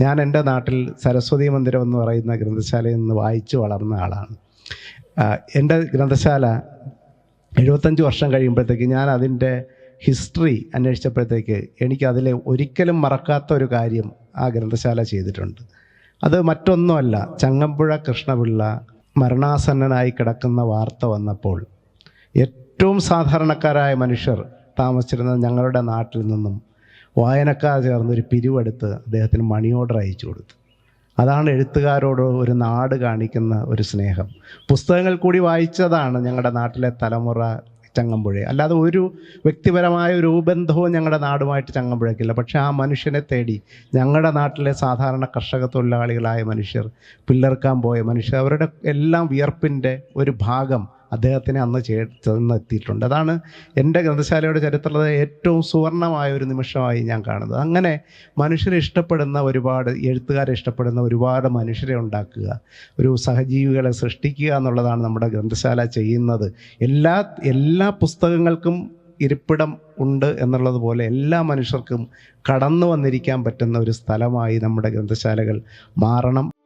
ഞാൻ എന്റെ നാട്ടിൽ സരസ്വതി മന്ദിരം എന്ന് പറയുന്ന ഗ്രന്ഥശാലയിൽ നിന്ന് വായിച്ചു വളർന്ന ആളാണ്. എന്റെ ഗ്രന്ഥശാല എഴുപത്തഞ്ച് വർഷം കഴിയുമ്പോഴത്തേക്ക് ഞാൻ അതിന്റെ ഹിസ്റ്ററി അന്വേഷിച്ചപ്പോഴത്തേക്ക് എനിക്കതിൽ ഒരിക്കലും മറക്കാത്ത ഒരു കാര്യം ആ ഗ്രന്ഥശാല ചെയ്തിട്ടുണ്ട്. അത് മറ്റൊന്നുമല്ല ചങ്ങമ്പുഴ കൃഷ്ണപിള്ള മരണാസന്നനായി കിടക്കുന്ന വാർത്ത വന്നപ്പോൾ ഏറ്റവും സാധാരണക്കാരായ മനുഷ്യർ താമസിച്ചിരുന്നത് ഞങ്ങളുടെ നാട്ടിൽ നിന്നും വായനക്കാർ ചേർന്നൊരു പിരിവെടുത്ത് അദ്ദേഹത്തിന് മണി ഓർഡർ അയച്ചു കൊടുത്തു. അതാണ് എഴുത്തുകാരോട് ഒരു നാട് കാണിക്കുന്ന ഒരു സ്നേഹം. പുസ്തകങ്ങൾ കൂടി വായിച്ചതാണ് ഞങ്ങളുടെ നാട്ടിലെ തലമുറ ചങ്ങമ്പുഴ. അല്ലാതെ ഒരു വ്യക്തിപരമായ ഒരു ബന്ധവും ഞങ്ങളുടെ നാടുമായിട്ട് ചങ്ങമ്പുഴക്കില്ല പക്ഷേ ആ മനുഷ്യനെ തേടി ഞങ്ങളുടെ നാട്ടിലെ സാധാരണ കർഷക തൊഴിലാളികളായ മനുഷ്യർ പില്ലർക്കാൻ പോയ മനുഷ്യർ അവരുടെ എല്ലാം വിയർപ്പിന്റെ ഒരു ഭാഗം അദ്ദേഹത്തിന് അന്ന് ചേ എത്തിയിട്ടുണ്ട് അതാണ് എന്റെ ഗ്രന്ഥശാലയുടെ ചരിത്രത്തിലെ ഏറ്റവും സുവർണമായ ഒരു നിമിഷമായി ഞാൻ കാണുന്നത്. അങ്ങനെ മനുഷ്യരെ ഇഷ്ടപ്പെടുന്ന ഒരുപാട് എഴുത്തുകാരെ ഇഷ്ടപ്പെടുന്ന ഒരുപാട് മനുഷ്യരെ ഉണ്ടാക്കുക ഒരു സഹജീവികളെ സൃഷ്ടിക്കുക എന്നുള്ളതാണ് നമ്മുടെ ഗ്രന്ഥശാല ചെയ്യുന്നത്. എല്ലാ എല്ലാ പുസ്തകങ്ങൾക്കും ഇരിപ്പിടം ഉണ്ട് എന്നുള്ളത് പോലെ എല്ലാ മനുഷ്യർക്കും കടന്നു വന്നിരിക്കാൻ പറ്റുന്ന ഒരു സ്ഥലമായി നമ്മുടെ ഗ്രന്ഥശാലകൾ മാറണം.